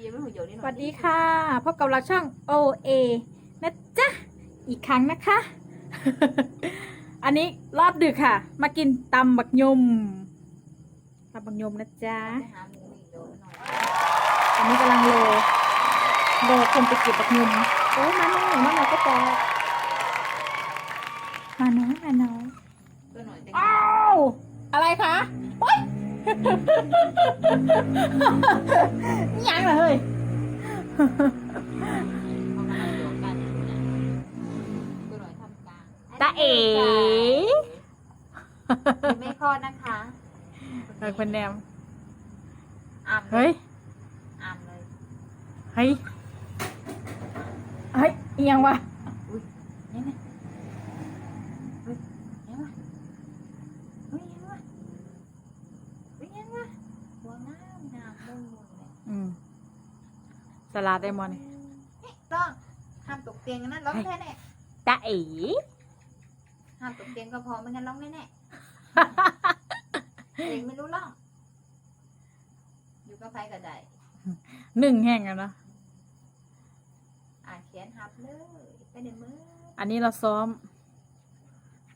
สน่อยวัสดีค่ะ พบกับเราช่อง OA นะจ๊ะ อีกครั้งนะคะ อันนี้รอบดึกค่ะ มากินตำบักยมตำบักยมนะจ๊ะไปหาหมูอีกโดนหน่อยอันนี้กำลังโรโรคนไปเก็บบักยมโอ้ยมาน้อยมาน้อยก็พอมาน้อยมาน้อยตัวหน่อยแต่อ้าวอะไรคะโอ๊ ยนี่ยังเหรอเฮ้ยเขากำลังโยกกันอยู่นะตัวหน่อยทำกลางตาเอ๋ยังไม่คลอดนะคะเออคนแนมอ่ำเลเฮ้ยยอ่ำเลย เฮ้ย เฮ้ยอีหยังวะ อุ้ยยังไงเฮ้ยยังไงเฮ้ยยังไงเฮ้ยยังไงหัวน้ำน้ำมุ่นมุ่นเลย อืม สลัดได้มอนี่นี่ต้องห้ามตกเตียงนะร้องแน่แน่ตาเอ๋ห้ามตกเตียงก็พอไม่งั้นร้องแน่แน่เองไม่รู้ร้อง อยู่กับใครก็ได้หนึ่งแห้งแล้วนะอ่าเขียนหับเลยไปในมือ อันนี้เราซ้อม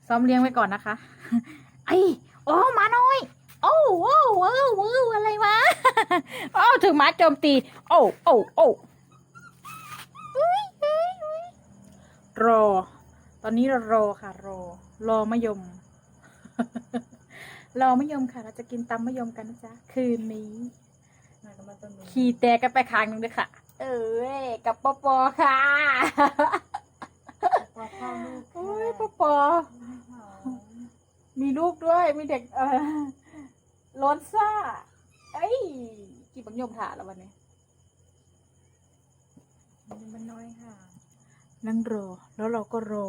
ซ้อมเลี้ยงไว้ก่อนนะคะ ไอ้โอ้หมาน้อย โอ้โอ้โอ้โอ้อะไรวะโอ้ถึงหมาโจมตี โอ้โอ้โอ้อุ๊ยอุ๊ยอุ๊ยรอ ตอนนี้เรารอค่ะ รอ รอมะยม รอมะยมค่ะ เราจะกินตำมะยมกันนะจ๊ะ คืนนี้มาก็มาต้นมือขี่แตกกันไปคางหนึงด้วยค่ะ เอ้ยกับปอปอค่ะพอเข้าลูกโอ้ยปอปอมีลูกด้วย มีเด็กเออ โลนซ่า เอ้ยกี่บังยมถาแล้ววันนี้มันน้อยค่ะ นั่งรอ แล้วเราก็รอ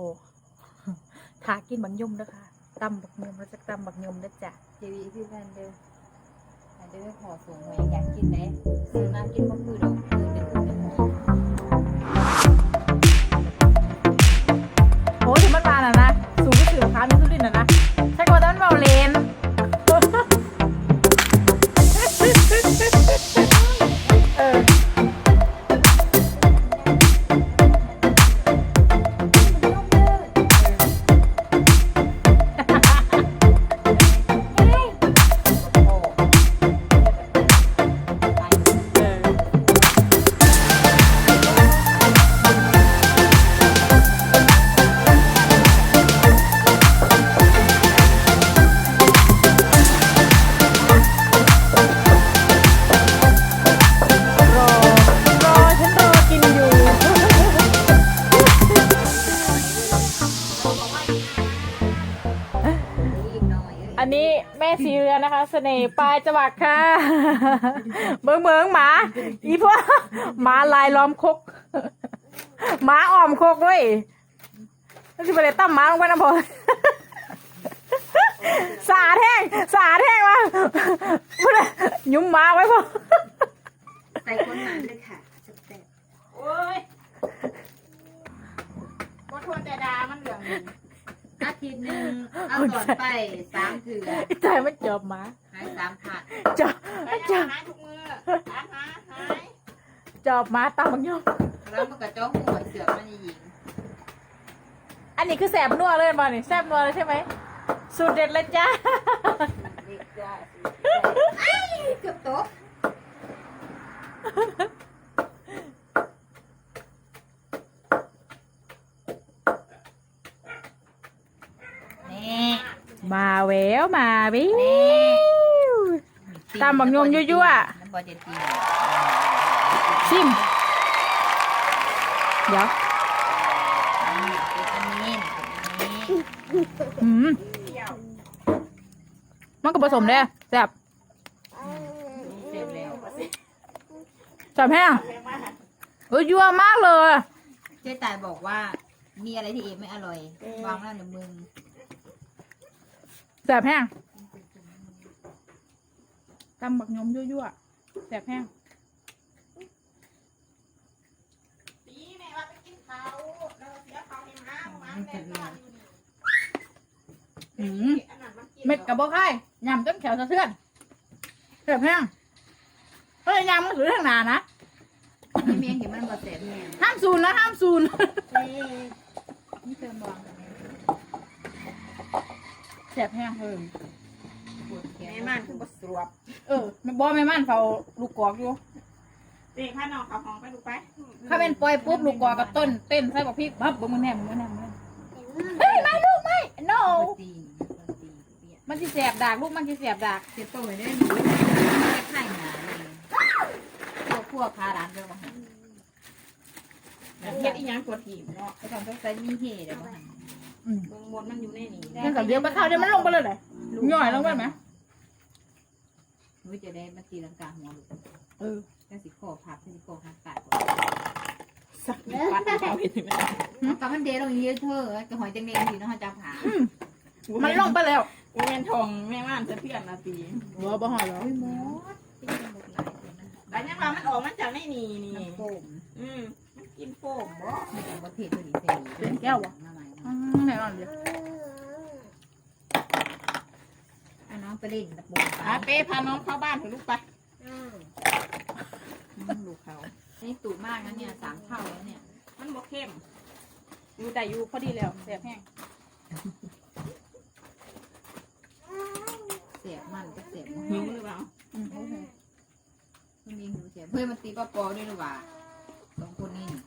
ถากินบังยมนะคะตำบักยมเราจะตำบักยมนะจ๊ะเจวีพี่แฟนเดิมแฟนเดิมไม่พอส่งมาอยากกินไหนซื้อมากินก็คือดอก อันนี้แม่สีเรือนนะคะ เสน่ห์ปลายจวักค่ะเมืองเมืองหมา อีพวกหมาลายล้อมคกหมาอ้อมคกเว้ยแล้วสิไปเลยตั้มหมาลงไปนะพอสาดแห้งสาดแห้งมาพูดเลยยุ้มหมาไว้พอใส่คนหมันเลยค่ะสเต็ปโอ้ยบ่ทวนแต่ดามันเหลืองอา ทิตย์หนึ่งเอาก่อนไปสามเถื่อไอ้ใจมันจอบหมาหายสามถาดจอบจอบหายทุกมือหายหายหายจอบหมาตามบังยอแล้วมันก็จ้องหัวเสือกมันหญิงอันนี้คือแสบนัวเลยบอนี่แสบนัวเลยใช่ไหมสูตรเด็ดเลยจ้า เด็กจ้าไอ้เกือบตก แววมาวินี่วตามบักยมยั่วๆน้ำบอเจตีชิม เดี๋ยวอันนี้อันนี้อืมมันก็ผสมเลยแซ่บเสร็จแล้วแซ่บแห้งเอ้ยยั่วมากเลย เจ๊ตายบอกว่า มีอะไรที่เอไม่อร่อยวางแล้วในมึง แซ่บแห้งตำบักยมยั่วๆแซ่บแห้งอืมเม็ดกับบอกไข่ยำต้นแขวสะเทือนแซ่บแห้งเฮ้ยยำมันถือทางหนานะไม่เมียงเห็นมันบ่แสบแม่ห้ามซูนนะห้ามซูน นี่เติมบองกันเนี่ย แสบแห้งเพิ่มปวดแขนแม่มันคือบสวบเออแม่บอแม่ม่านเฝ้าลูกกอกอยู่เด็กพาน้องเขาห้องไปดูไปถ้าเป็นปล่อยปุ๊บลูกกอกกับต้นเต้นใส่บอกพี่บับบ่มึงแน่มึงแน่มึงแน่เฮ้ยไม่ลูกไม่ no ปวดตีนปวดตีนเปียกมันสิแสบดากลูกมันสิแสบดากเสียโตเลยได้หนูไข่หนาเลยพวกพวกพาร้านเดียวกันเฮ็ดอีหยังปวดหีบเนาะไปทำต้องใส่มีเห่เดี๋ยวมัน อืมเบิ่งมดมันอยู่ในนี่มันกับเดี๋ยวไปเข้าเดี๋ยวมันลงไปเลยเลยย่อยลงไปไหมหนูจะได้มาตีลังกาหัวลูกเออแค่สิคอพับแค่สิคอหักตายสักนิดปัดเอาเห็นไหมกับมันเดลงเยอะเธอกระหอยจังเนียงดีเนาะจ้าผามันลงไปแล้วกูแม่นทองแม่ม่านจะเพี้ยนนาทีหัวบ่หอยแล้วอุ้ยมดที่เป็นหมดหลายคนนะแต่ยังว่ามันออกมาจากในนี่นี่น้ำโฟมอืมมันกินโฟมบ่มันเป็นประเภทตัวดีเซมาใหม่ อืมแน่นอนเดี๋ยวอะน้องไปเล่นตะปูอะเป้พาน้องเข้าบ้านเถอะลูกไปลูกเขานี่ตูดมากนะเนี่ยสามเท่าแล้วเนี่ย มันบ่เข้มอยู่แต่อยู่พอดีแล้วแสบแห้งเสียบมันก็เสียบหิวหรือเปล่าอืมโอเคมันมีหูเสียบเพื่อนมันตีป้าปอด้วยหรือเปล่าสองคนนี่ อืม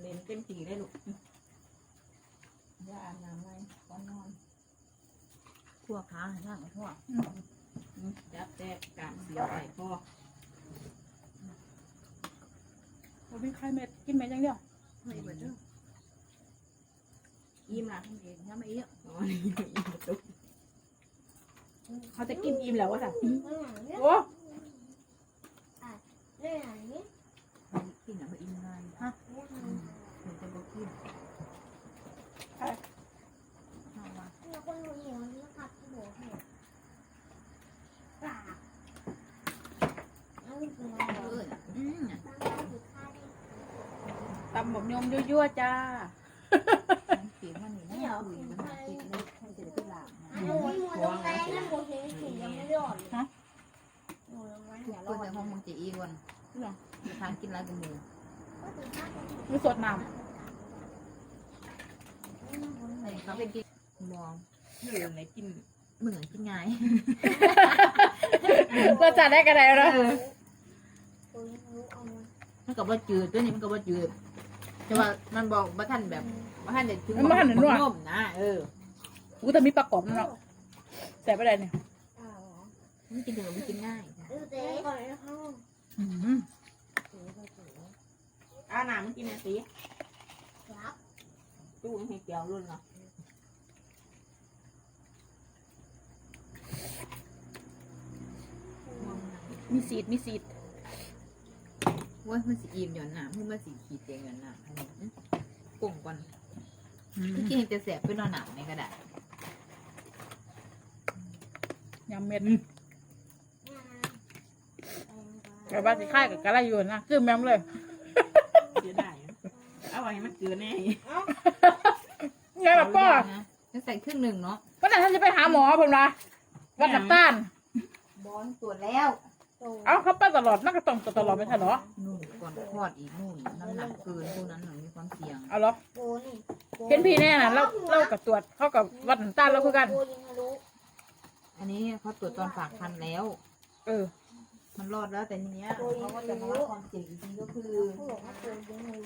เล่นเต็มที่ได้ลูกอย่าอาบน้ำไว้ก่อนนอนทั่วขาหันหลังทั่วอืมจับแต่กามเสียวไปพอเราเป็นใครเม็ดกินเม็ดอย่างเดียวไม่เบิดเด้ออิ่มละทำเองทำเองอ๋อนี่อิ่มประตูเขาจะกินอิ่มแล้ววะสัโอ้ กินอะไรอินไงฮะมันจะบอกกินเอาวะ เอออืม ตำ หมกยมยั่วๆจ้าเสียงมันนี่นะคุยมันติดเลยให้จะได้ไปหลับนะท้องนะทุกคนในห้องมึงจะอีวันจะทานกินอะไรกันมือมีสดน้ไอ้เขาเป็นกินมองเหลืองไหนกินเหมือนกินไงำรสชาติได้กระไดแล้วมันกับว่าจืดตัวนี้มันกับว่าจืด แต่ว่ามันบอกว่าท่านแบบว่าท่านเด็ดถึงมนะเออกูแต่มีปลากรอบนั่นหรอกแสบไปได้เนี่ยมันกินถึงมันกินง่ายอืมอาหนามันกินอะไรสิตู้ให้เกี่ยวรุ่นเนาะมีสีดมีสีด ว่ามันสีอิ่มหย่อนหนามันสีขีดเตียงหย่อนหนาปุ่งก่อนมันกินจะแสบเป็นนอนหนาวในกระดาษยำเม็ดแต่บ้านสิค่ายกับกระไรอยู่นะคือแมมเลยเสียดายเอาไว้ให้มันเกลือแน่ไงแบบป้อจะใส่ครึ่งหนึ่งเนาะวันนั้นท่านจะไปหาหมอผมนะวัดน้ำตาลบอลตรวจแล้ว เอาเขาไปตลอดนั่นก็ต้องตลอดไม่ใช่เหรอนู่นก่อนคลอดอีกนู่นน้ำหนักเกินพวกนั้นหนูมีความเสี่ยงเอาเหรอเห็นพี่แน่น่ะเราเรากับตรวจเขากับวัดน้ำตาลเราคือกันอันนี้เขาตรวจตอนฝากคันแล้ว เออ มันรอดแล้วแต่ทีเนี้ยเขาก็จะมาว่าความเสี่ยงจริงๆก็คือ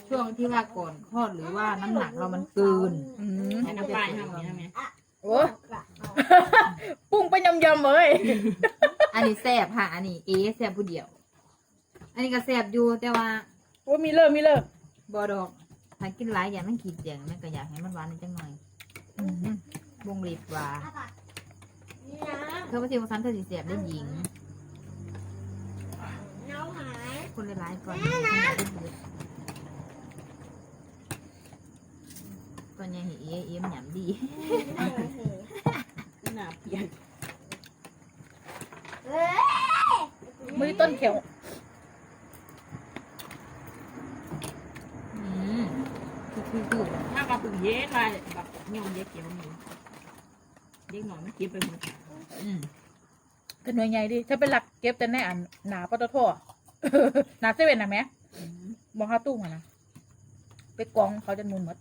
ช่วงที่ว่าก่อนคลอดหรือว่าน้ำหนักเรามันเกินอืมให้น้ำปลายทำอย่างนี้ไหมโอ้ปุ้งไปยำยำๆเลย อันนี้แสบค่ะ อันนี้เอแสบผู้เดียว อันนี้ก็แสบอยู่แต่ว่าโอ้มีเลิกมีเลิกบอดอกถ้ากินหลายอย่างมันขีดเสียงมันก็อยากให้มันหวานนิดจังหน่อยอืมวงรีบว่าเธอว่าสิวสันเธอสิเสียบได้หญิงคนหลายๆก่อนก่อนยังเห็นเอเอ็มหยำดีหนาเปียก มือต้นเขียวอืมคือคือคือมากกว่าปึงเย็นมาแบบเงี้ยเย็กเกี่ยวนี่เด็กหน่อยมันกินไปหมดอืมแต่หน่วยใหญ่ดิถ้าเป็นหลักเก็บแต่ในอันหนาปตทหนาเซเว่นนะแม่อืมมองเข้าตู้มานะไปกองเขาจะมุนหมด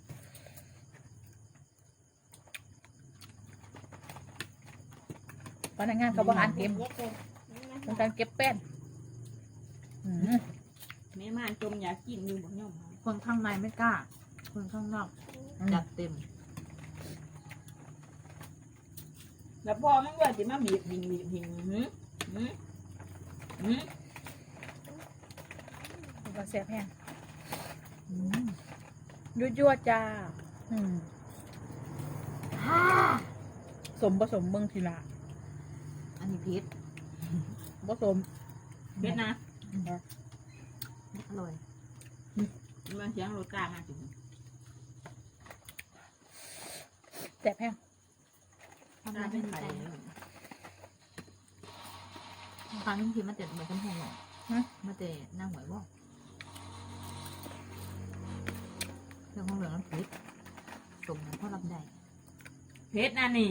พนักงานเขาบริหารเก็บเป็นการเก็บแป้นอืม แม่ม่านจมอยากกินอยู่บ่ย่อมเอาคนข้างในไม่กล้า คนข้างนอกจัดเต็ม แล้วพอมันว่าสิมาบีบหิงบีบหิงหืมหืมหืมมันก็แซ่บแห้งอืมยั่วยั่วๆจ้าอืมสมผสมเมืองทีละอันนี้พีชผสมเฮ็ดนะ อร่อยมันเสียงรถกลางมาถึงแซ่บแห้งทำน่าน้ำเป็เป็นนไข่ไข่เลยครั้งที่มันเจ็ดเหมือนกันแพงหน่อยมันจะนั่งหวยบ่เรื่องของเรื่องนั้นพีชสมนั้นพ่อรับได้เผ็ดนะนี่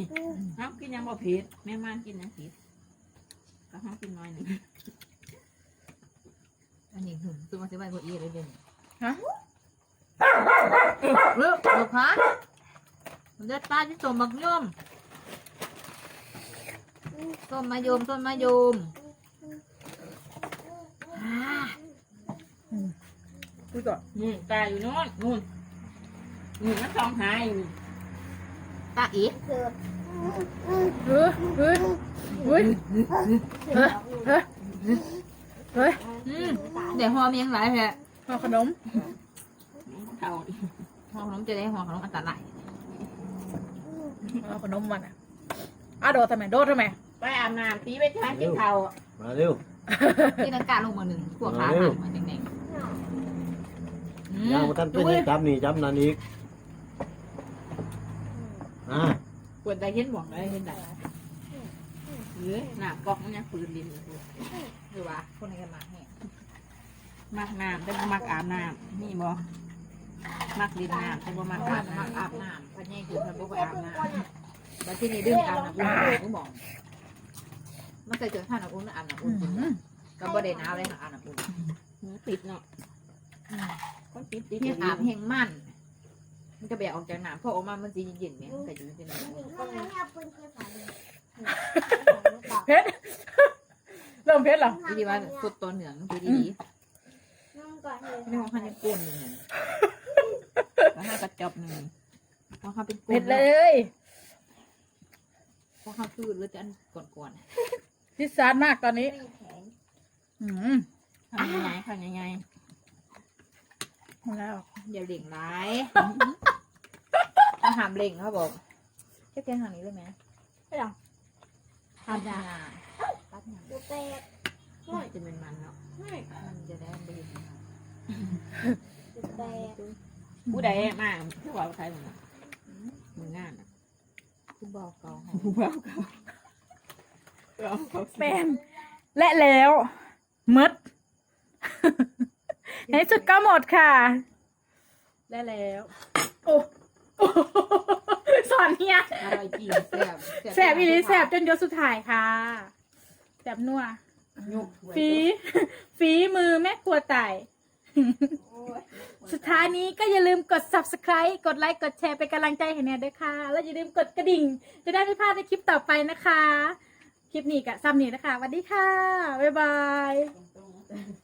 ห้ามกินยังบ่เผ็ดแม่ม่านกินนะเผ็ดก็ห้ามกินน้อยหนึ่ง อันนี้หึ่มตัวมาซื้อใบกว่าอีเลยเด่นฮะเลือกลูกค้ามันจะตาที่สมบักย่อมต้นมะยมต้นมะยมอ่าดูก่อนนู่นตายอยู่โน่นนู่นนู่นมันสองหายอยู่นี่ตาอีเฮ้ยเฮ้ยเฮ้ยเฮ้ยเฮ้ยเฮ้ยอืม เดี๋ยวหอมยังไรแฮะห่อขนมเท่าดิหอขนมจะได้หอขนมอันตรายห่อขนมมันอะอะโดดทำไมโดดทำไมไปอาบน้ำตีไปทานกินข้าวมาเร็วที่นักการลงมาหนึ่งพวกขาหันมาแดงๆอืมย่างมาทันเป็นให้จับนี่จับนั่นอีกอ่าปวดใจเห็นหมองเลยเห็นได้เฮ้ยหน้ากอกมันยังปืนลิ้นอยู่หรือว่าคนในกันมาแห้ง มักน้ำแต่บ่มักอาบน้ำนี่บ่มักลิ้นน้ำแต่บ่มักอาอาบบน้ำน้ำอาบน้ำพันแย่คือพันบุกไปอาบน้ำแล้วที่นี่ดึงอาบน้ำอุ่นกูบอกมันเคยเจอท่านอาบอุ่นอาบน้ำอือุ่นจริงมก็บ่ได้หนาวเลยค่ะอาบน้ำอุ่นหูติดเนาะคนติดติดเพียงอาบแห้งมั่นมันจะแบกออกจากน้ำพอออกมามันจะเย็นๆไหมมันก็อยู่ที่นั่นเพชรเริ่มเพชรเหรอวิธีว่าสุดตัวเหนือง คือดีๆไม่ของพันยังก้นหนึ่งแล้วให้กระจบหนึ่งเพราะเขาเป็นเพก้ชนรเลยเพราะเขาคือหรือจะอันก่อนพิซซ่ามากตอนนี้อืมทำยังไงทำยังไงหมดแล้วๆอย่าเล่งร้ายถ้าหามเล่งเขาบอกแค่เพียงทางนี้เลยไหมไม่หรอทำงานตัดงานจะเป็นมันเนาะมันจะได้ไม่เห็นผู้ใดมาผู้ว่าใครมึงมึงงานอะคือบอกเก่าผู้ว่าเขาเราเขาแปมและแล้วหมด ในที่สุดก็หมดค่ะและแล้วโอ้โอ้สอนเนี่ยอร่อยจริงแซ่บแสบอีหลีแสบจนยศสุดท้ายค่ะแสบนัว ยุกฝี ฝีมือแม่ครัวไต่ สุดท้ายนี้ก็อย่าลืมกด subscribe กดไลค์ กดแชร์เป็นกำลังใจให้แน่ด้วยค่ะ แล้วอย่าลืมกดกระดิ่ง จะได้ไม่พลาดในคลิปต่อไปนะคะ คลิปนี้กับซัมนี่นะคะสวัสดีค่ะ บ๊ายบาย